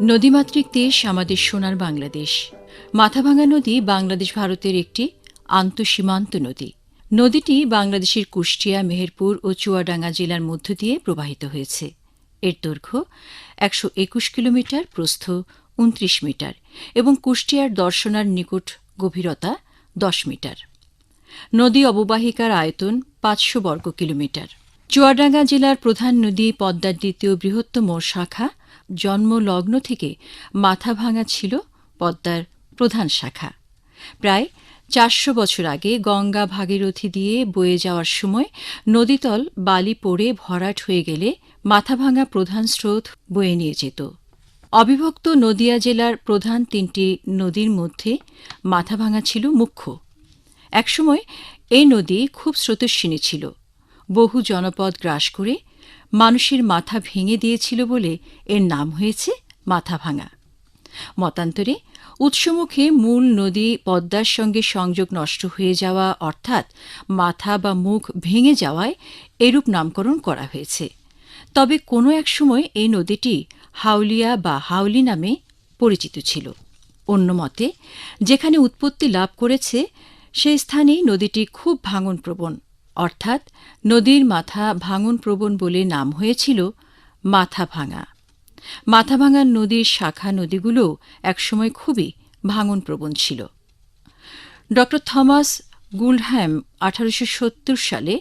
নদীমাতৃক দেশ আমাদের সোনার বাংলাদেশ। মাথাভাঙা নদী বাংলাদেশ ভারতের একটি আন্তঃসীমান্ত নদী। নদীটি বাংলাদেশের কুষ্টিয়া, মেহেরপুর ও চুয়াডাঙ্গা জেলার মধ্য দিয়ে প্রবাহিত হয়েছে। এর দৈর্ঘ্য একশো একুশ কিলোমিটার, প্রস্থ উনত্রিশ মিটার এবং কুষ্টিয়ার দর্শনার নিকট গভীরতা দশ মিটার। নদী অববাহিকার আয়তন পাঁচশো বর্গ কিলোমিটার। চুয়াডাঙ্গা জেলার প্রধান নদী পদ্মার দ্বিতীয় বৃহত্তম শাখা জন্মলগ্ন থেকে মাথাভাঙা ছিল পদ্মার প্রধান শাখা। প্রায় চারশো বছর আগে গঙ্গা ভাগীরথী দিয়ে বয়ে যাওয়ার সময় নদীতল বালি পড়ে ভরাট হয়ে গেলে মাথাভাঙা প্রধান স্রোত বয়ে নিয়ে যেত। অবিভক্ত নদিয়া জেলার প্রধান তিনটি নদীর মধ্যে মাথাভাঙা ছিল মুখ্য। একসময় এই নদী খুব স্রোতস্বিনী ছিল। বহু জনপদ গ্রাস করে মানুষের মাথা ভেঙে দিয়েছিল বলে এর নাম হয়েছে মাথা ভাঙা। মতান্তরে, উৎসমুখে মূল নদী পদ্মার সঙ্গে সংযোগ নষ্ট হয়ে যাওয়া অর্থাৎ মাথা বা মুখ ভেঙে যাওয়ায় এরূপ নামকরণ করা হয়েছে। তবে কোনো এক সময় এই নদীটি হাউলিয়া বা হাউলি নামে পরিচিত ছিল। অন্য মতে, যেখানে উৎপত্তি লাভ করেছে, সেই স্থানেই নদীটি খুব ভাঙনপ্রবণ অর্থাৎ নদীর মাথা ভাঙনপ্রবণ বলে নাম হয়েছিল মাথা ভাঙা মাথাভাঙার নদীর শাখা নদীগুলো একসময় খুবই ভাঙনপ্রবণ ছিল। ড. থমাস গুলহ্যাম আঠারোশো সত্তর সালে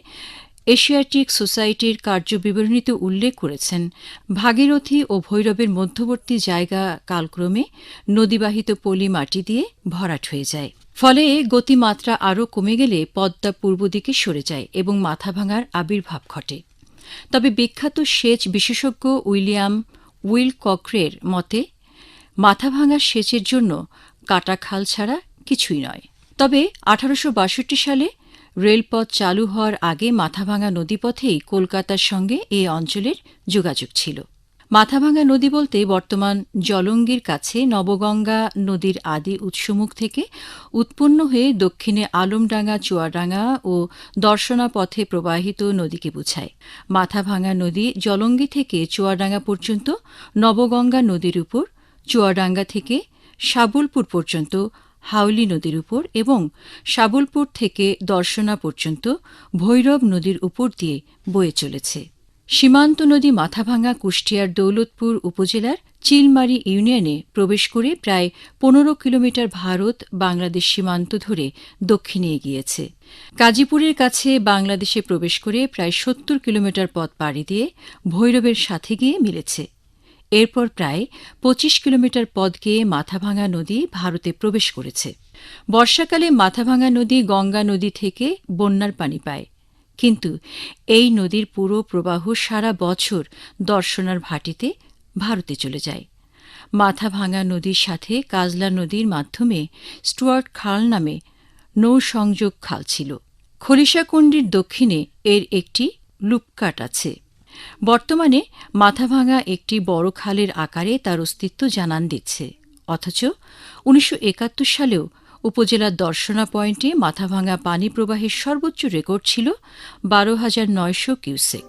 এশিয়াটিক সোসাইটির কার্যবিবরণীতে উল্লেখ করেছেন, ভাগীরথী ও ভৈরবের মধ্যবর্তী জায়গা কালক্রমে নদীবাহিত পলি মাটি দিয়ে ভরাট হয়ে যায়। ফলে গতিমাত্রা আরও কমে গেলে পদ্মা পূর্ব দিকে সরে যায় এবং মাথা ভাঙার আবির্ভাব ঘটে। তবে বিখ্যাত সেচ বিশেষজ্ঞ উইলিয়াম উইল ককরের মতে, মাথা ভাঙার সেচের জন্য কাটা খাল ছাড়া কিছুই নয়। তবে আঠারোশ বাষট্টি সালে রেলপথ চালু হওয়ার আগে মাথাভাঙা নদীপথেই কলকাতার সঙ্গে এই অঞ্চলের যোগাযোগ ছিল। মাথাভাঙা নদী বলতে বর্তমান জলঙ্গির কাছে নবগঙ্গা নদীর আদি উৎসমুখ থেকে উৎপন্ন হয়ে দক্ষিণে আলমডাঙ্গা, চুয়াডাঙ্গা ও দর্শনা পথে প্রবাহিত নদীকে বোঝায়। মাথাভাঙ্গা নদী জলঙ্গি থেকে চুয়াডাঙ্গা পর্যন্ত, নবগঙ্গা নদীর উপর, চুয়াডাঙ্গা থেকে সাবুলপুর পর্যন্ত, হাউলি নদীর উপর এবং সাবলপুর থেকে দর্শনা পর্যন্ত ভৈরব নদীর উপর দিয়ে বয়ে চলেছে। সীমান্ত নদী মাথাভাঙা কুষ্টিয়ার দৌলতপুর উপজেলার চিলমারি ইউনিয়নে প্রবেশ করে প্রায় পনেরো কিলোমিটার ভারত বাংলাদেশ সীমান্ত ধরে দক্ষিণে এগিয়েছে। কাজীপুরের কাছে বাংলাদেশে প্রবেশ করে প্রায় সত্তর কিলোমিটার পথ পাড়ি দিয়ে ভৈরবের সাথে গিয়ে মিলেছে। এরপর প্রায় পঁচিশ কিলোমিটার পথ গিয়ে মাথাভাঙা নদী ভারতে প্রবেশ করেছে। বর্ষাকালে মাথাভাঙা নদী গঙ্গা নদী থেকে বন্যার পানি পায়। কিন্তু এই নদীর পুরো প্রবাহ সারা বছর দর্শনার ভাটিতে ভারতে চলে যায়। মাথাভাঙা নদীর সাথে কাজলা নদীর মাধ্যমে স্টুয়ার্ট খাল নামে নৌসংযোগ খাল ছিল। খলিশাকুণ্ডির দক্ষিণে এর একটি লুপকাট আছে। বর্তমানে মাথাভাঙা একটি বড় খালের আকারে তার অস্তিত্ব জানান দিচ্ছে। অথচ উনিশশো একাত্তর সালেও উপজেলার দর্শনা পয়েন্টে মাথাভাঙা পানি প্রবাহের সর্বোচ্চ রেকর্ড ছিল বারো হাজার নয়শো কিউসেক।